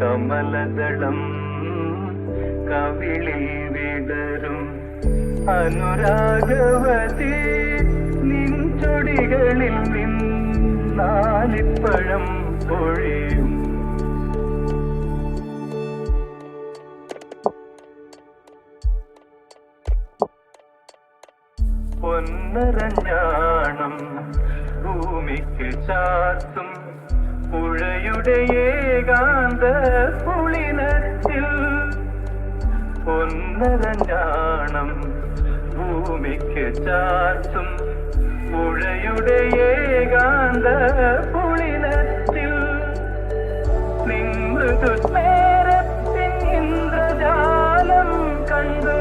കമലദളം കവിളിൽ വിടരും. അനുരാഗവതി നിൻ ചൊടികളിൽ നിന്നാലിപ്പഴം പൊഴിയും. പൊന്നരഞ്ഞാണം ഭൂമിക്ക് ചാർത്തും പുഴയുടെ ഏകാന്ത പുളിനത്തിൽ പൊന്നരഞ്ഞാണം ഭൂമിക്ക് ചാർത്തും പുഴയുടെ ഏകാന്ത പുളിനത്തിൽ നിമൃദു സ്മേരത്തിൻ ഇന്ദ്രജാലം കണ്ടു.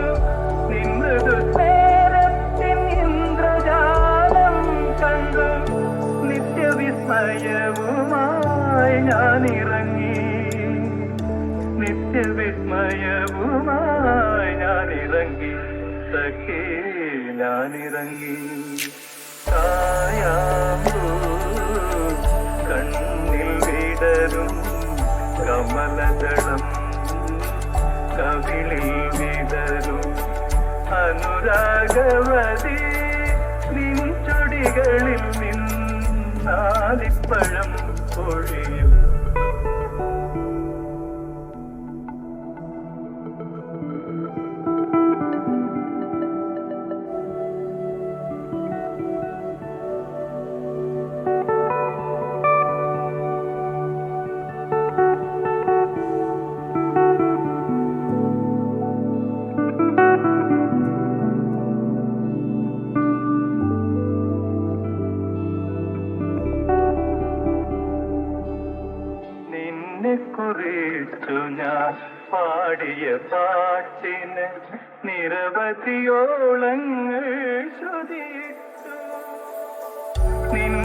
ഇന്ദ്രജാലം കണ്ടു. നിത്യവിസ്മയവുമായി ഞാൻ ഇറങ്ങി. നിത്യവിസ്മയവുമായി ഞാൻ ഇറങ്ങി. സഖേ ഞാൻ ഇറങ്ങി. കണ്ണിൽ വിടരും കമലദളം. കവിളിൽ വിടരും അനുരാഗവതി. പാടിയ പാട്ടിന് നിരവധിയോളങ്ങൾ ശ്രുതി നിൻ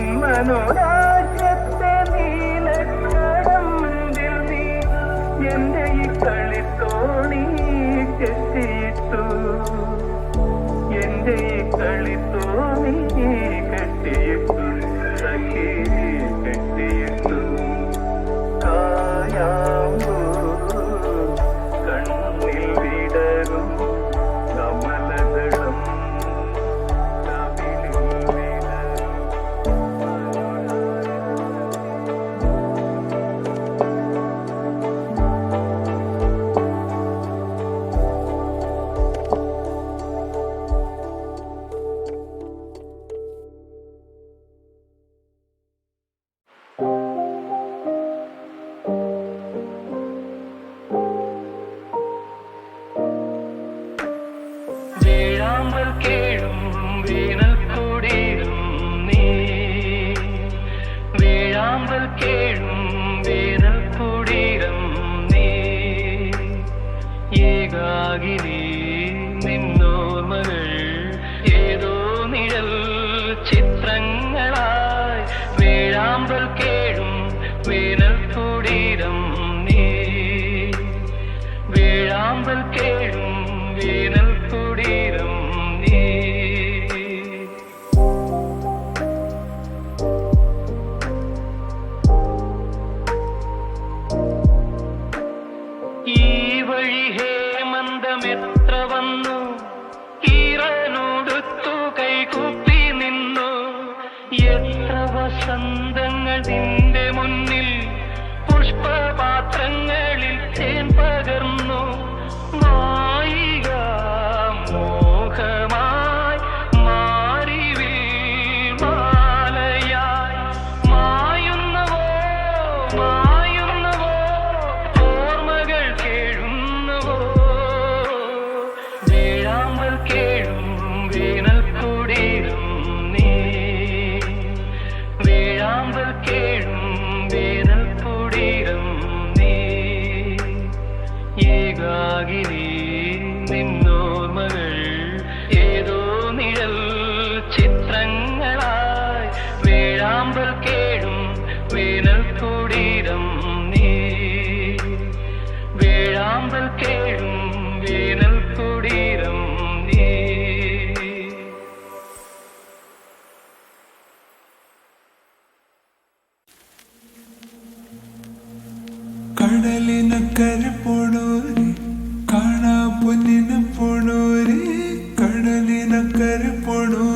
പൊഴുപൊഴു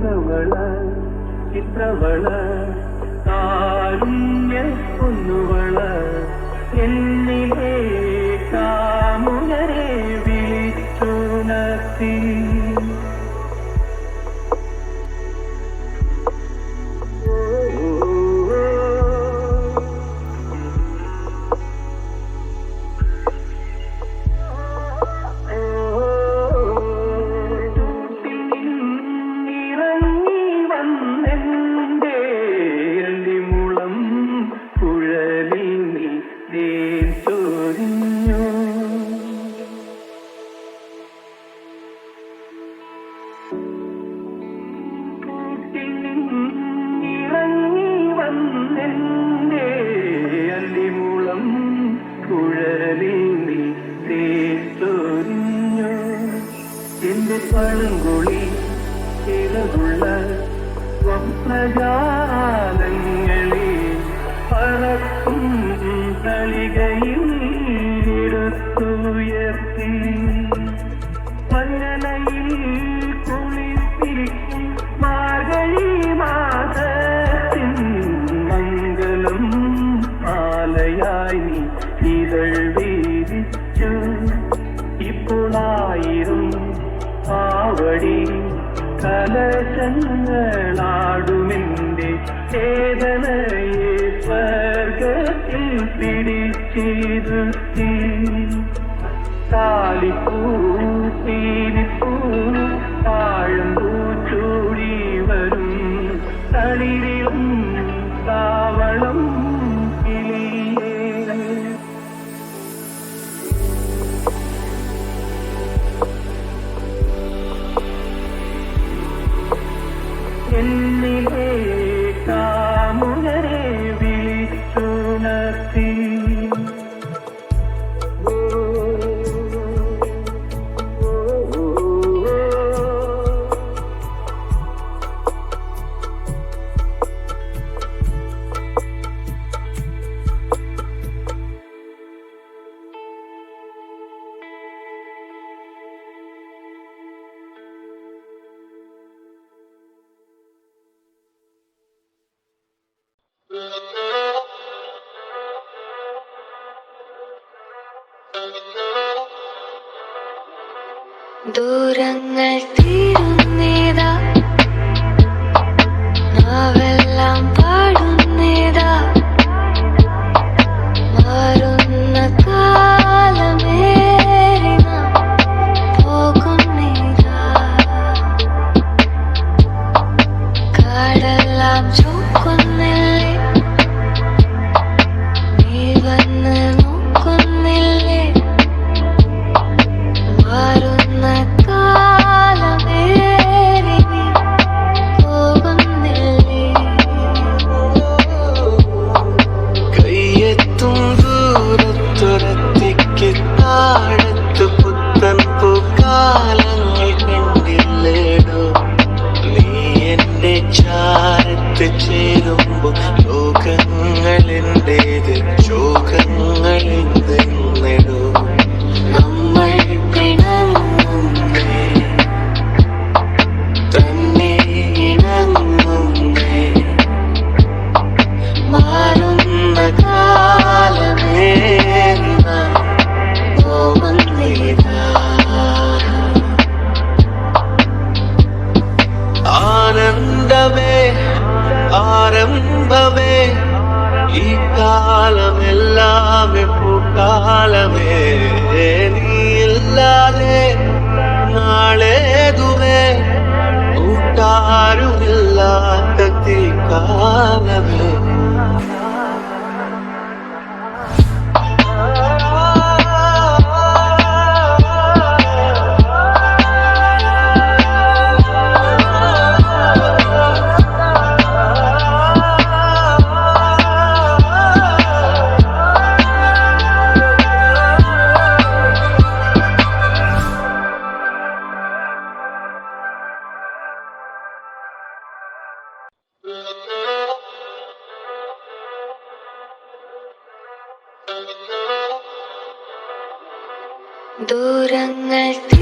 ചിന്തവള ചിത്രവള കാരുണ്യ പൊന്നുവള എന്നിലേ നിന്റെ പഴങ്കുളി ഇളകുള്ള സ്വപ്നജാലങ്ങളിൽ പറക്കും തളികയിൽ കലശങ്ങളാടുമെന്റെ ചേതനയെ സ്വർഗത്തിൽ പിടിച്ചിരുത്തി. താലിക്കൂട്ടി ദൂരങ്ങൾ love, love, love. vuelta.